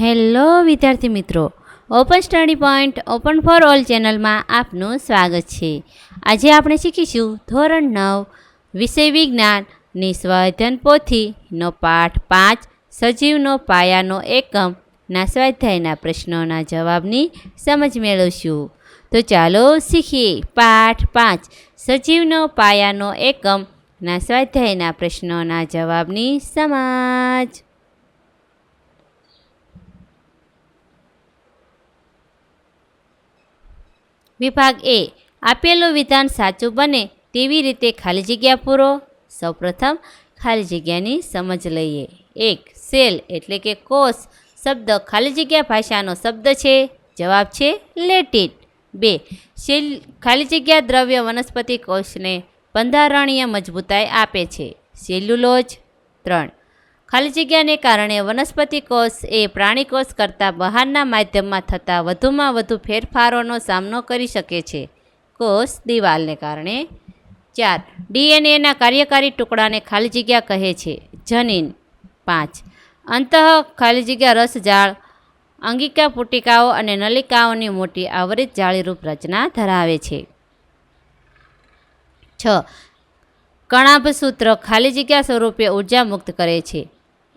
Hello, વિદ્યાર્થી મિત્રો. Open study point open for all ચેનલમાં આપનું સ્વાગત છે. આજે આપણે શીખીશું ધોરણ નવ, વિષય વિજ્ઞાનની સ્વાધ્યાયન પોથીનો પાઠ પાંચ, સજીવનો પાયાનો એકમ. ના સ્વાધ્યાયના પ્રશ્નોના જવાબની સમજ મેળવશું. તો ચાલો શીખીએ પાઠ પાંચ, સજીવનો પાયાનો એકમ. ના સ્વાધ્યાયના પ્રશ્નોના જવાબની સમજ. વિભાગ એ આપેલું વિધાન સાચું બને તેવી રીતે ખાલી જગ્યા પૂરો. સૌપ્રથમ, ખાલી જગ્યાની સમજ લઈએ. એક, સેલ એટલે કે કોષ. શબ્દ ખાલી જગ્યા ભાષાનો શબ્દ છે. જવાબ છે લેટિન. બે, સેલ ખાલી જગ્યા દ્રવ્ય વનસ્પતિ કોષને બંધારણીય મજબૂતાઈ આપે છે. સેલ્યુલોજ ત્રણ ખાલી જગ્યાને કારણે વનસ્પતિ કોષ એ પ્રાણી કોષ કરતાં બહારના માધ્યમમાં થતા વધુમાં વધુ ફેરફારોનો સામનો કરી શકે છે. કોષ દિવાલને કારણે. ચાર, ડીએનએના કાર્યકારી ટુકડાને ખાલી જગ્યા કહે છે. જનીન. પાંચ, અંતઃ ખાલી જગ્યા રસ જાળ, અંગિકા પુટિકાઓ અને નલિકાઓની મોટી આવરિત જાળીરૂપ રચના ધરાવે છે. છ કણાભ સૂત્ર ખાલી જગ્યા સ્વરૂપે ઊર્જા મુક્ત કરે છે.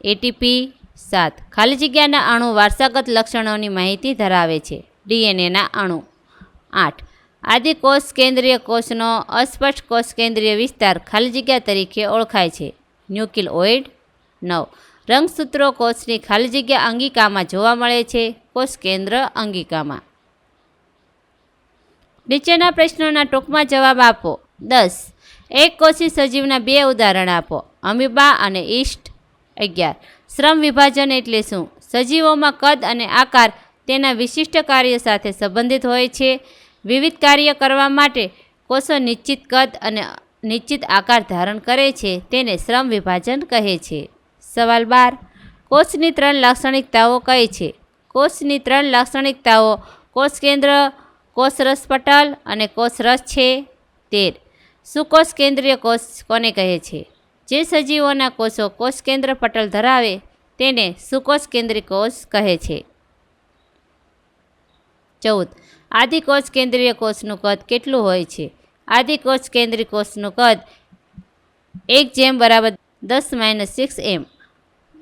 એટીપી સાત. ખાલી જગ્યાના અણુ વારસાગત લક્ષણોની માહિતી ધરાવે છે. ડીએનએના અણુ. આઠ. આદિ કોષ કેન્દ્રીય કોષનો અસ્પષ્ટ કોષ કેન્દ્રીય વિસ્તાર ખાલી જગ્યા તરીકે ઓળખાય છે. ન્યુક્લિલ ઓઇડ નવ. રંગસૂત્રો કોષની ખાલી જગ્યા અંગિકામાં જોવા મળે છે. કોષ કેન્દ્ર અંગિકામાં. નીચેના પ્રશ્નોના ટૂંકમાં જવાબ આપો. દસ. એક કોષી સજીવના બે ઉદાહરણ આપો. અમીબા અને ઈસ્ટ અગિયાર. શ્રમ વિભાજન એટલે શું? સજીવોમાં કદ અને આકાર તેના વિશિષ્ટ કાર્ય સાથે સંબંધિત હોય છે. વિવિધ કાર્ય કરવા માટે કોષો નિશ્ચિત કદ અને નિશ્ચિત આકાર ધારણ કરે છે. તેને શ્રમ વિભાજન કહે છે. સવાલ બાર. કોષની ત્રણ લાક્ષણિકતાઓ કઈ છે. કોષની ત્રણ લાક્ષણિકતાઓ કોષ કેન્દ્ર કોષરસ પટલ અને કોષરસ છે. તેર. સુકોષ કેન્દ્રીય કોષ કોને કહે છે? જે સજીવોના કોષો કોષ કેન્દ્ર પટલ ધરાવે તેને સુકોષ કેન્દ્રી કોષ કહે છે. ચૌદ. આદિકોષ કેન્દ્રીય કોષનું કદ કેટલું હોય છે? આદિકોષ કેન્દ્રીય કોષનું કદ એક જેમ બરાબર દસ માઇનસ સિક્સ એમ.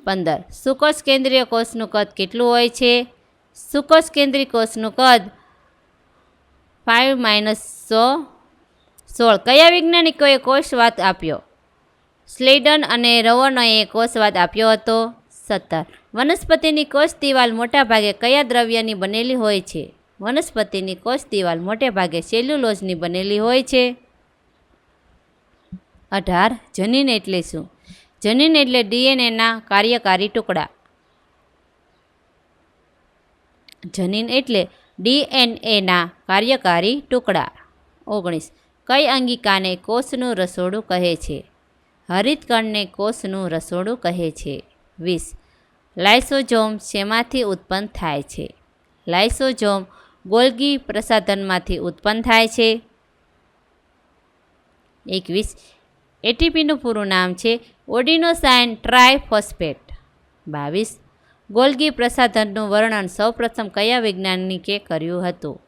પંદર. સુકોષ કેન્દ્રીય કોષનું કદ કેટલું હોય છે? સુકોષ કેન્દ્રીય કોષનું કદ ફાઇવ માઇનસ સો સોળ. કયા વૈજ્ઞાનિકોએ કોષવાદ આપ્યો? સ્લેડન અને રવનોએ કોષવાદ આપ્યો હતો. સત્તર. વનસ્પતિની કોષ દિવાલ મોટાભાગે કયા દ્રવ્યની બનેલી હોય છે? વનસ્પતિની કોષ દિવાલ મોટેભાગે સેલ્યુલોઝની બનેલી હોય છે. અઢાર. જનીન એટલે શું? જનીન એટલે ડીએનએના કાર્યકારી ટુકડા. જનીન એટલે ડીએનએના કાર્યકારી ટુકડા. ઓગણીસ. કઈ અંગિકાને કોષનું રસોડું કહે છે? હરિતકણને કોષનું રસોડું કહે છે. વીસ. લાઇસોજોમ શેમાંથી ઉત્પન્ન થાય છે? લાઇસોજોમ ગોલ્ગી પ્રસાધનમાંથી ઉત્પન્ન થાય છે? એકવીસ. એટીપીનું પૂરું નામ છે ઓડિનોસાઇન ટ્રાયફોસ્ફેટ. બાવીસ. ગોલ્ગી પ્રસાધનનું વર્ણન સૌપ્રથમ કયા વૈજ્ઞાનિકે કર્યું હતું?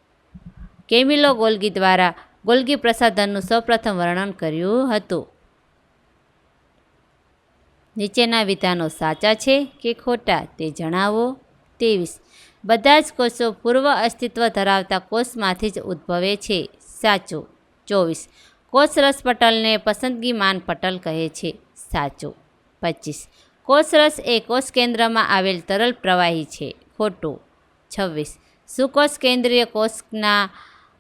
કેમિલો ગોલ્ગી દ્વારા ગોલ્ગી પ્રસાધનનું સૌપ્રથમ વર્ણન કર્યું હતું. નીચેના વિધાનો સાચા છે કે ખોટા તે જણાવો? ત્રેવીસ. બધા જ કોષો પૂર્વ અસ્તિત્વ ધરાવતા કોષમાંથી જ ઉદ્ભવે છે. સાચું. ચોવીસ. કોષરસ પટલને પસંદગીમાન પટલ કહે છે. સાચું. પચીસ. કોષરસ એ કોષ કેન્દ્રમાં આવેલ તરલ પ્રવાહી છે. ખોટું. છવ્વીસ. સુકોષ કેન્દ્રીય કોષના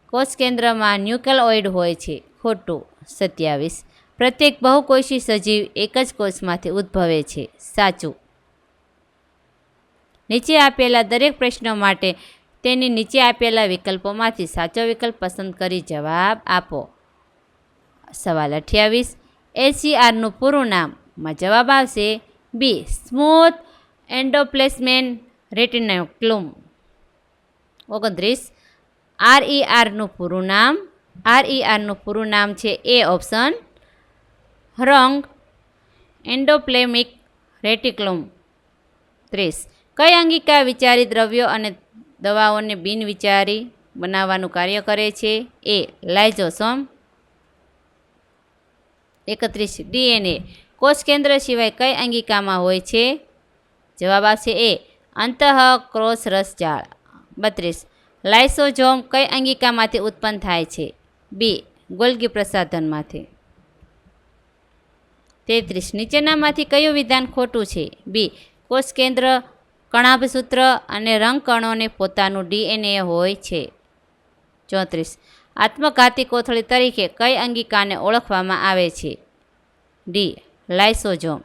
કોષ કેન્દ્રમાં ન્યુક્લિઓઇડ હોય છે. ખોટું. સત્યાવીસ. પ્રત્યેક બહુકોષી સજીવ એક જ કોષમાંથી ઉદ્ભવે છે. સાચું. નીચે આપેલા દરેક પ્રશ્નો માટે તેની નીચે આપેલા વિકલ્પોમાંથી સાચો વિકલ્પ પસંદ કરી જવાબ આપો. સવાલ અઠ્યાવીસ. એસીઆરનું પૂરું નામમાં જવાબ આવશે બી સ્મૂથ એન્ડોપ્લેસમેન રેટિનોક્લુમ. ઓગણત્રીસ. આરઈઆરનું પૂરું નામ. આરઈઆરનું પૂરું નામ છે એ ઓપ્શન રંગ, એન્ડોપ્લેમિક રેટિક્લોમ ત્રીસ. કઈ અંગિકા વિચારી દ્રવ્યો અને દવાઓને બિનવિચારી બનાવવાનું કાર્ય કરે છે? એ, લાઇઝોસોમ એકત્રીસ. ડીએનએ. કોષ કેન્દ્ર સિવાય કઈ અંગિકામાં હોય છે? જવાબ આવશે એ અંતઃ ક્રોસ રસજાળ બત્રીસ. લાઇસોઝોમ કઈ અંગિકામાંથી ઉત્પન્ન થાય છે? બી, ગોલ્ગી પ્રસાધનમાંથી. તેત્રીસ. નીચેનામાંથી કયું વિધાન ખોટું છે? બી. કોષ કેન્દ્ર કણાભસૂત્ર અને રંગકણોને પોતાનું ડીએનએ હોય છે. ચોત્રીસ. આત્મઘાતી કોથળી તરીકે કઈ અંગિકાને ઓળખવામાં આવે છે? ડી. લાઇસોજોમ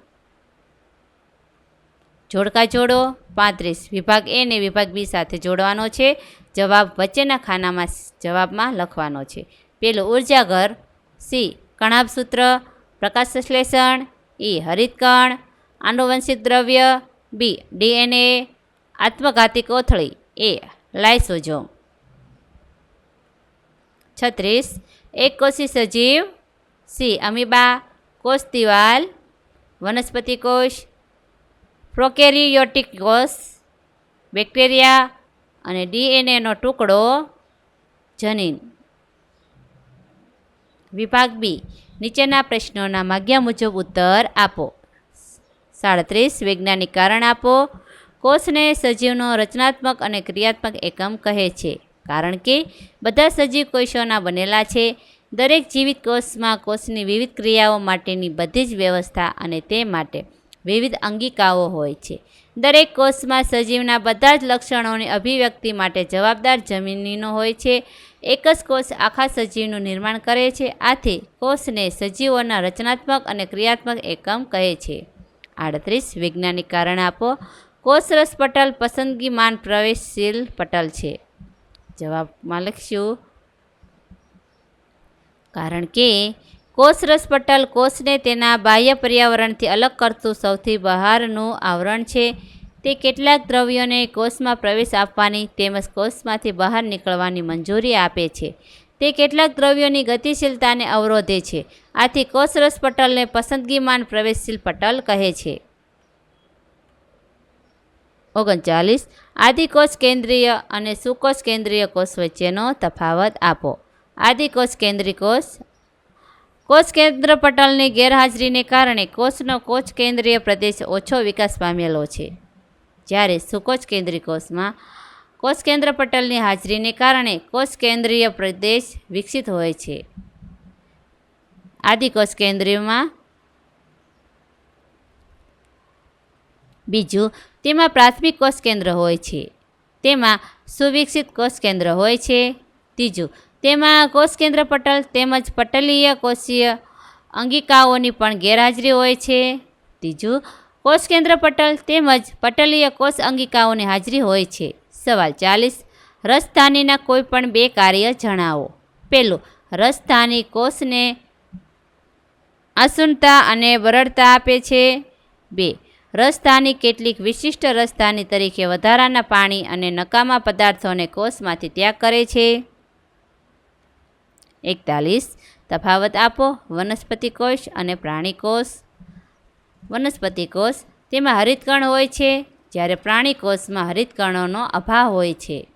જોડકા જોડો. પાંત્રીસ. વિભાગ એ ને વિભાગ બી સાથે જોડવાનો છે. જવાબ વચ્ચેના ખાનામાં જવાબમાં લખવાનો છે. પેલું ઉર્જાઘર. સી. કણાભસૂત્ર પ્રકાશ સંશ્લેષણ ઈ હરિતકણ આનુવંશિક દ્રવ્ય બી ડીએનએ, આત્મઘાતી કોથળી, એ લાઇસોઝોમ. છત્રીસ, એક કોષી સજીવ, સી અમીબા, કોષ દિવાલ, વનસ્પતિ કોષ, પ્રોકેરિયોટિક કોષ, બેક્ટેરિયા અને ડીએનએનો ટુકડો જનીન. વિભાગ બી નીચેના પ્રશ્નોના માગ્યા મુજબ ઉત્તર આપો. સાડત્રીસ, વૈજ્ઞાનિક કારણ આપો. કોષને સજીવનો રચનાત્મક અને ક્રિયાત્મક એકમ કહે છે. કારણ કે બધા સજીવ કોષોના બનેલા છે. દરેક જીવિત કોષમાં કોષની વિવિધ ક્રિયાઓ માટેની બધી જ વ્યવસ્થા અને તે માટે વિવિધ અંગિકાઓ હોય છે. દરેક કોષમાં સજીવના બધા જ લક્ષણોની અભિવ્યક્તિ માટે જવાબદાર જમીનીનો હોય છે. એક જ કોષ આખા સજીવનું નિર્માણ કરે છે. આથી કોષને સજીવોના રચનાત્મક અને ક્રિયાત્મક એકમ કહે છે. આડત્રીસ, વૈજ્ઞાનિક કારણ આપો. કોષરસ પટલ પસંદગીમાન પ્રવેશશીલ પટલ છે. જવાબમાં લખશું. કારણ કે કોષરસ પટલ કોષને તેના બાહ્ય પર્યાવરણથી અલગ કરતું સૌથી બહારનું આવરણ છે. તે કેટલાક દ્રવ્યોને કોષમાં પ્રવેશ આપવાની તેમજ કોષમાંથી બહાર નીકળવાની મંજૂરી આપે છે. તે કેટલાક દ્રવ્યોની ગતિશીલતાને અવરોધે છે. આથી કોષરસ પટલને પસંદગીમાન પ્રવેશશીલ પટલ કહે છે. ઓગણચાલીસ. આદિકોષ કેન્દ્રીય અને સુકોષ કેન્દ્રીય કોષ વચ્ચેનો તફાવત આપો. આદિકોષ કેન્દ્રીય કોષ કોષ કેન્દ્ર પટલની ગેરહાજરીને કારણે કોષનો કોષ કેન્દ્રીય પ્રદેશ ઓછો વિકાસ પામેલો છે. જ્યારે સુકોચ કેન્દ્રીય કોષમાં કોષ કેન્દ્ર પટલની હાજરીને કારણે કોષ કેન્દ્રીય પ્રદેશ વિકસિત હોય છે. આદિકોષ કેન્દ્રીયમાં બીજું તેમાં પ્રાથમિક કોષ કેન્દ્ર હોય છે. તેમાં સુવિકસિત કોષ કેન્દ્ર હોય છે. ત્રીજું તેમાં કોષ કેન્દ્ર પટલ તેમજ પટલીય કોષીય અંગિકાઓની પણ ગેરહાજરી હોય છે. ત્રીજું, કોષ કેન્દ્ર પટલ તેમજ પટલીય કોષ અંગિકાઓની હાજરી હોય છે. સવાલ ચાલીસ, રસધાનીના કોઈ પણ બે કાર્ય જણાવો. પહેલું, રસધાની કોષને આસુનતા અને બરડતા આપે છે. બે, રસધાની કેટલીક વિશિષ્ટ રસધાની તરીકે વધારાના પાણી અને નકામા પદાર્થોને કોષમાંથી ત્યાગ કરે છે. એકતાલીસ. તફાવત આપો. વનસ્પતિ કોષ અને પ્રાણી કોષ. વનસ્પતિ કોષ તેમાં હરિતકણ હોય છે. જ્યારે પ્રાણી કોષમાં હરિતકણોનો અભાવ હોય છે.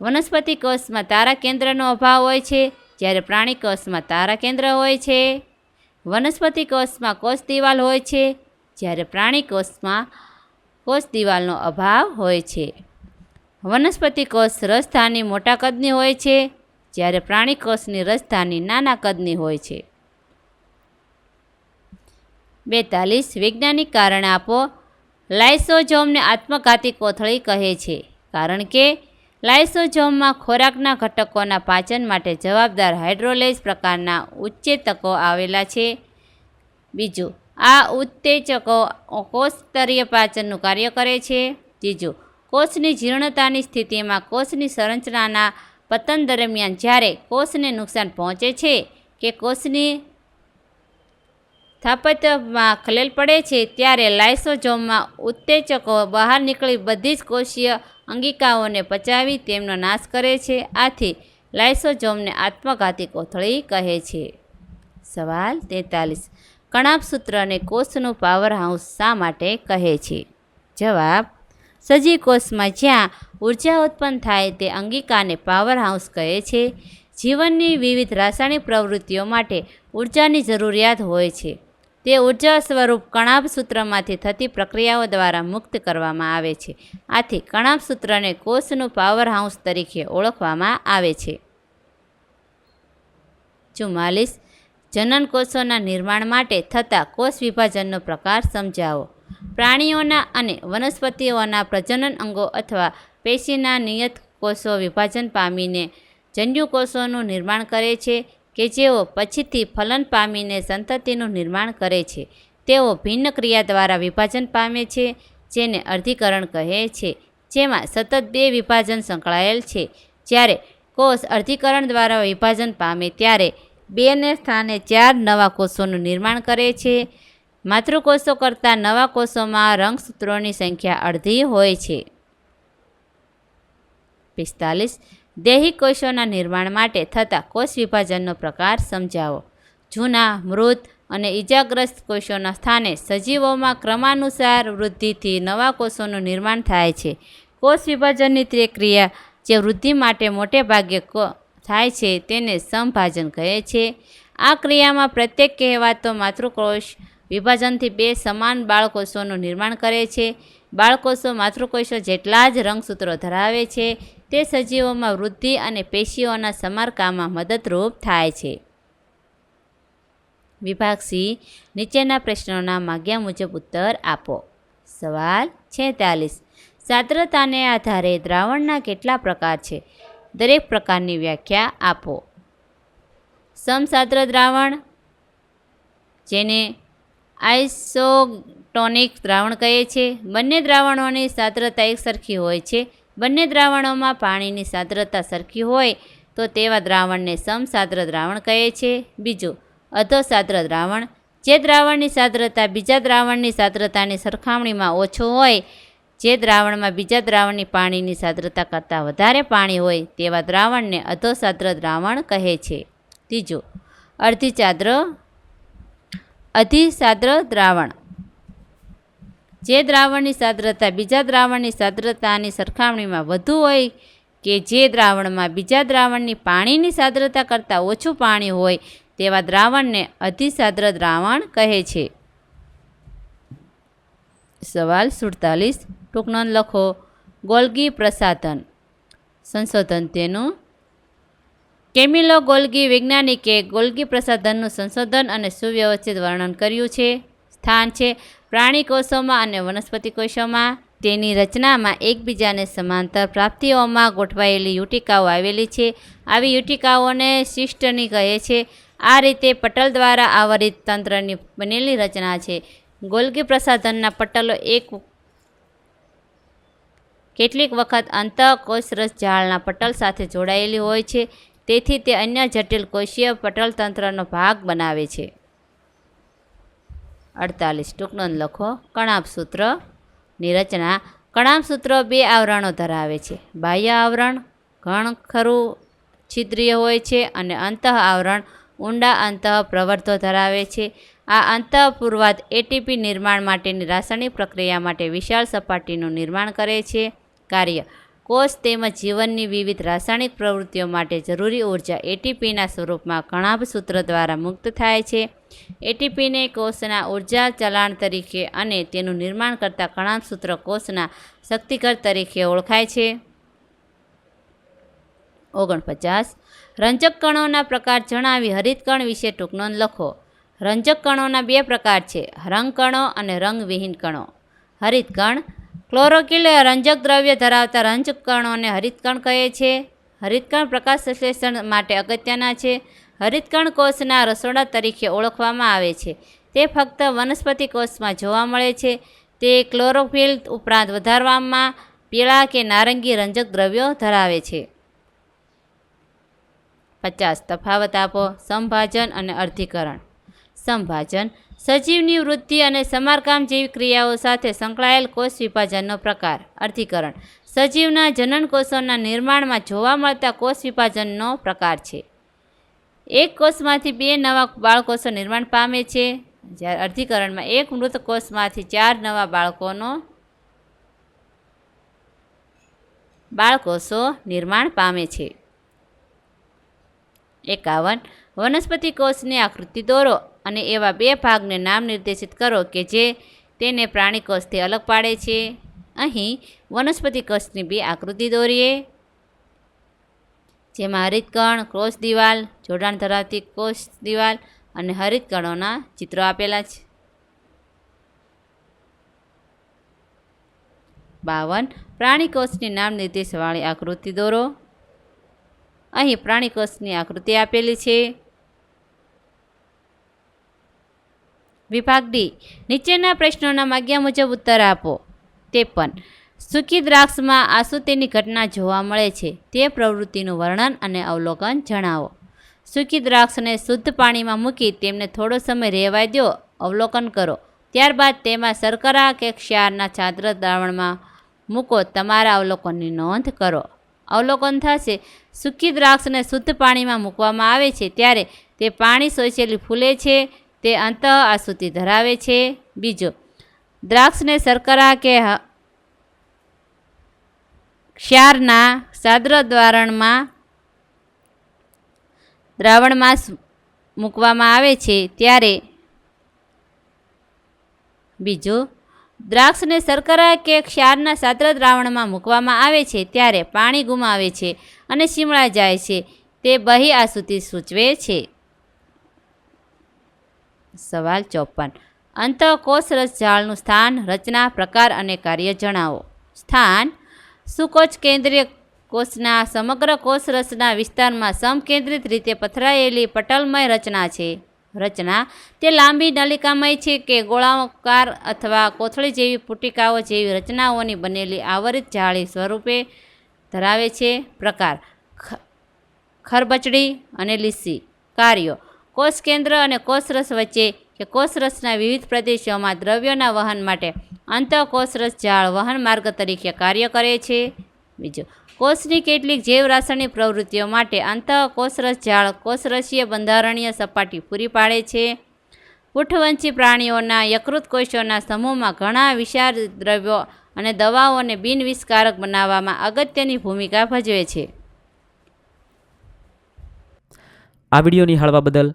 વનસ્પતિ કોષમાં તારા કેન્દ્રનો અભાવ હોય છે. જ્યારે પ્રાણી કોષમાં તારા કેન્દ્ર હોય છે. વનસ્પતિ કોષમાં કોષ દિવાલ હોય છે. જ્યારે પ્રાણી કોષમાં કોષ દિવાલનો અભાવ હોય છે. વનસ્પતિ કોષ રસધાની મોટા કદની હોય છે. જ્યારે પ્રાણી કોષની રસધાની નાના કદની હોય છે. બેતાલીસ વૈજ્ઞાનિક કારણ આપો, લાઇસોઝોમને આત્મઘાતી કોથળી કહે છે, કારણ કે લાઇસોઝોમમાં ખોરાકના ઘટકોના પાચન માટે જવાબદાર હાઇડ્રોલેઝ પ્રકારના ઉચ્ચેતકો આવેલા છે. બીજું, આ ઉત્તેજકો કોષસ્તરીય પાચનનું કાર્ય કરે છે. ત્રીજું, કોષની જીર્ણતાની સ્થિતિમાં કોષની સંરચનાના પતન દરમિયાન જ્યારે કોષને નુકસાન પહોંચે છે કે કોષની સ્થાપત્યમાં ખલેલ પડે છે ત્યારે લાઇસોઝોમમાં ઉત્તેજકો બહાર નીકળી બધી જ કોષીય અંગિકાઓને પચાવી તેમનો નાશ કરે છે. આથી લાઇસોઝોમને આત્મઘાતી કોથળી કહે છે. સવાલ તેતાલીસ. કણાપ સૂત્રને કોષનું પાવર હાઉસ શા માટે કહે છે? જવાબ સજીવ કોષમાં જ્યાં ઊર્જા ઉત્પન્ન થાય તે અંગિકાને પાવર હાઉસ કહે છે. જીવનની વિવિધ રાસાયણિક પ્રવૃત્તિઓ માટે ઉર્જાની જરૂરિયાત હોય છે. તે ઊર્જા સ્વરૂપ કણાભ સૂત્રમાંથી થતી પ્રક્રિયાઓ દ્વારા મુક્ત કરવામાં આવે છે. આથી કણાભ સૂત્રને કોષનું પાવર હાઉસ તરીકે ઓળખવામાં આવે છે. ચુમ્માલીસ. જનન કોષોના નિર્માણ માટે થતા કોષ વિભાજનનો પ્રકાર સમજાવો. પ્રાણીઓના અને વનસ્પતિઓના પ્રજનન અંગો અથવા પેશીના નિયત કોષો વિભાજન પામીને જન્યુ કોષોનું નિર્માણ કરે છે કે જેઓ પછીથી ફલન પામીને સંતતિનું નિર્માણ કરે છે. તેઓ ભિન્ન ક્રિયા દ્વારા વિભાજન પામે છે, જેને અર્ધીકરણ કહે છે, જેમાં સતત બે વિભાજન સંકળાયેલ છે. જ્યારે કોષ અર્ધીકરણ દ્વારા વિભાજન પામે ત્યારે બેને સ્થાને ચાર નવા કોષોનું નિર્માણ કરે છે. માતૃકોષો કરતાં નવા કોષોમાં રંગસૂત્રોની સંખ્યા અડધી હોય છે. પિસ્તાલીસ. દેહી કોષોના નિર્માણ માટે થતા કોષ વિભાજનનો પ્રકાર સમજાવો. જૂના, મૃત અને ઈજાગ્રસ્ત કોષોના સ્થાને સજીવોમાં ક્રમાનુસાર વૃદ્ધિથી નવા કોષોનું નિર્માણ થાય છે. કોષ વિભાજનની તે ક્રિયા જે વૃદ્ધિ માટે મોટે ભાગે થાય છે તેને સમભાજન કહે છે. આ ક્રિયામાં પ્રત્યેક કહેવાતો માતૃકોષ વિભાજનથી બે સમાન બાળકોષોનું નિર્માણ કરે છે. બાળકોષો માતૃકોષો જેટલા જ રંગસૂત્રો ધરાવે છે. તે સજીવોમાં વૃદ્ધિ અને પેશીઓના સમારકામમાં મદદરૂપ થાય છે. વિભાગ સી, નીચેના પ્રશ્નોના માગ્યા મુજબ ઉત્તર આપો. સવાલ છેતાલીસ. સાદ્રતાને આધારે દ્રાવણના કેટલા પ્રકાર છે? દરેક પ્રકારની વ્યાખ્યા આપો. સમસાદ્ર દ્રાવણ, જેને આઇસોટોનિક દ્રાવણ કહે છે. બંને દ્રાવણોની સાંદ્રતા એક સરખી હોય છે. બંને દ્રાવણોમાં પાણીની સાંદ્રતા સરખી હોય તો તેવા દ્રાવણને સમસાદ્ર દ્રાવણ કહે છે. બીજું, અધોસાદ્ર દ્રાવણ. જે દ્રાવણની સાંદ્રતા બીજા દ્રાવણની સાંદ્રતાની સરખામણીમાં ઓછો હોય, જે દ્રાવણમાં બીજા દ્રાવણની પાણીની સાંદ્રતા કરતાં વધારે પાણી હોય, તેવા દ્રાવણને અધોસાદ્ર દ્રાવણ કહે છે. ત્રીજું, અર્ધિચાદ્ર અધિસાદ્ર દ્રાવણ. જે દ્રાવણની સાદ્રતા બીજા દ્રાવણની સાદ્રતાની સરખામણીમાં વધુ હોય કે જે દ્રાવણમાં બીજા દ્રાવણની પાણીની સાદ્રતા કરતાં ઓછું પાણી હોય તેવા દ્રાવણને અધિસાદ્ર દ્રાવણ કહે છે. સવાલ સુડતાલીસ ટૂંકનોંધ લખો. ગોલ્ગી પ્રસાધન. સંશોધન તેનું કેમિલો ગોલ્ગી વૈજ્ઞાનિકે ગોલ્ગી પ્રસાધનનું સંશોધન અને સુવ્યવસ્થિત વર્ણન કર્યું છે. સ્થાન છે પ્રાણી કોષોમાં અને વનસ્પતિ કોષોમાં. તેની રચનામાં એકબીજાને સમાંતર પ્રાપ્તિઓમાં ગોઠવાયેલી યુટિકાઓ આવેલી છે. આવી યુટિકાઓને શિષ્ટની કહે છે, આ રીતે પટલ દ્વારા આવરિત તંત્રની બનેલી રચના છે. ગોલ્ગી પ્રસાધનના પટલો એક કેટલીક વખત અંતઃકોષરસ ઝાડના પટલ સાથે જોડાયેલી હોય છે. તેથી તે અન્ય જટિલ કોષીય પટલતંત્રનો ભાગ બનાવે છે. અડતાલીસ ટૂંકનો લખો. કણાભ સૂત્રની રચના કણાભ સૂત્રો બે આવરણો ધરાવે છે. બાહ્ય આવરણ ઘણખરું છિદ્રીય હોય છે અને અંતઃ આવરણ ઊંડા અંતઃ પ્રવર્તો ધરાવે છે. આ અંતઃપૂર્વાદ એટીપી નિર્માણ માટેની રાસાયણિક પ્રક્રિયા માટે વિશાળ સપાટીનું નિર્માણ કરે છે. કાર્ય કોષ તેમજ જીવનની વિવિધ રાસાયણિક પ્રવૃત્તિઓ માટે જરૂરી ઊર્જા એટીપીના સ્વરૂપમાં ઘણા સૂત્ર દ્વારા મુક્ત થાય છે. એટીપીને કોષના ઊર્જા ચલાણ તરીકે અને તેનું નિર્માણ કરતા ઘણા સૂત્ર કોષના શક્તિકર તરીકે ઓળખાય છે. ઓગણપચાસ. રંજક કણોના પ્રકાર જણાવી હરિતકણ વિશે ટૂંકનો લખો. રંજક કણોના બે પ્રકાર છે, રંગકણો અને રંગવિહીન કણો. હરિતકણ ક્લોરોકિલ રંજક દ્રવ્ય ધરાવતા રંજક કણોને હરિતકણ કહે છે. હરિતકણ પ્રકાશ સંશ્લેષણ માટે અગત્યના છે. હરિતકણ કોષના રસોડા તરીકે ઓળખવામાં આવે છે. તે ફક્ત વનસ્પતિ કોષમાં જોવા મળે છે. તે ક્લોરોફિલ ઉપરાંત વધારવામાં પીળા કે નારંગી રંજક દ્રવ્યો ધરાવે છે. પચાસ તફાવત આપો. સંભાજન અને અર્ધીકરણ સંભાજન સજીવની વૃદ્ધિ અને સમારકામ જેવી ક્રિયાઓ સાથે સંકળાયેલ કોષ વિભાજનનો પ્રકાર. અર્થીકરણ. સજીવના જનન કોષોના નિર્માણમાં જોવા મળતા કોષ વિભાજનનો પ્રકાર છે. એક કોષમાંથી બે નવા બાળકોષો નિર્માણ પામે છે. જ્યારે અર્ધીકરણમાં એક મૃત કોષમાંથી ચાર નવા બાળકોનો બાળકોષો નિર્માણ પામે છે. એકાવન. વનસ્પતિ કોષની આકૃતિ દોરો. અને એવા બે ભાગને નામ નિર્દેશિત કરો કે જે તેને પ્રાણી કષથી અલગ પાડે છે. અહીં વનસ્પતિ કષ્ટની બે આકૃતિ દોરીએ. જેમાં હરિતકણ, ક્રોસ દિવાલ, જોડાણ ધરાવતી કોષ દિવાલ અને હરિતકણોના ચિત્રો આપેલા છે. બાવન, પ્રાણી કોષની નામ નિર્દેશવાળી આકૃતિ દોરો. અહીં પ્રાણી કોષની આકૃતિ આપેલી છે. વિભાગ ડી. નીચેના પ્રશ્નોના માગ્યા મુજબ ઉત્તર આપો. ત્રેપન સૂકી દ્રાક્ષમાં આસુતીની ઘટના જોવા મળે છે. તે પ્રવૃત્તિનું વર્ણન અને અવલોકન જણાવો. સૂકી દ્રાક્ષને શુદ્ધ પાણીમાં મૂકી તેમને થોડો સમય રહેવા દો, અવલોકન કરો. ત્યારબાદ તેમાં શર્કરા કે ક્ષારના છાત્ર દ્રાવણમાં મૂકો, તમારા અવલોકનની નોંધ કરો. અવલોકન થશે સૂકી દ્રાક્ષને શુદ્ધ પાણીમાં મૂકવામાં આવે છે, ત્યારે તે પાણી સોચેલી ફૂલે છે તે અંતઃ આસુતિ ધરાવે છે. બીજો, દ્રાક્ષને શર્કરા કે ક્ષારના સાદ્ર દ્વારણમાં દ્રાવણમાં મૂકવામાં આવે છે ત્યારે બીજો, દ્રાક્ષને શર્કરા કે ક્ષારના સાદ્ર દ્રાવણમાં મૂકવામાં આવે છે ત્યારે પાણી ગુમાવે છે અને શીમળા જાય છે. તે બહી આસુતિ સૂચવે છે. સવાલ ચોપન. અંતઃકોષરસ જાળનું સ્થાન, રચના, પ્રકાર અને કાર્ય જણાવો. સ્થાન, સુકોચ કેન્દ્રીય કોષના સમગ્ર કોષરસના વિસ્તારમાં સમકેન્દ્રિત રીતે પથરાયેલી પટલમય રચના છે. રચના તે લાંબી નલિકામય છે કે ગોળાકાર અથવા કોથળી જેવી પુટિકાઓ જેવી રચનાઓની બનેલી આવરિત જાળી સ્વરૂપે ધરાવે છે. પ્રકાર ખરબચડી અને લીસી. કાર્યો કોષ કેન્દ્ર અને કોષરસ વચ્ચે કે કોષરસના વિવિધ પ્રદેશોમાં દ્રવ્યોના વહન માટે અંતઃકોષરસ જાળ વહન માર્ગ તરીકે કાર્ય કરે છે. બીજું, કોષની કેટલીક જૈવરાસાયણિક પ્રવૃત્તિઓ માટે અંતઃકોષરસ જાળ કોષરસીય બંધારણીય સપાટી પૂરી પાડે છે. ઉઠવંશી પ્રાણીઓના, યકૃત કોષોના સમૂહમાં ઘણા વિશાળ દ્રવ્યો અને દવાઓને બિનવિષકારક બનાવવામાં અગત્યની ભૂમિકા ભજવે છે. આ વીડિયો નિહાળવા બદલ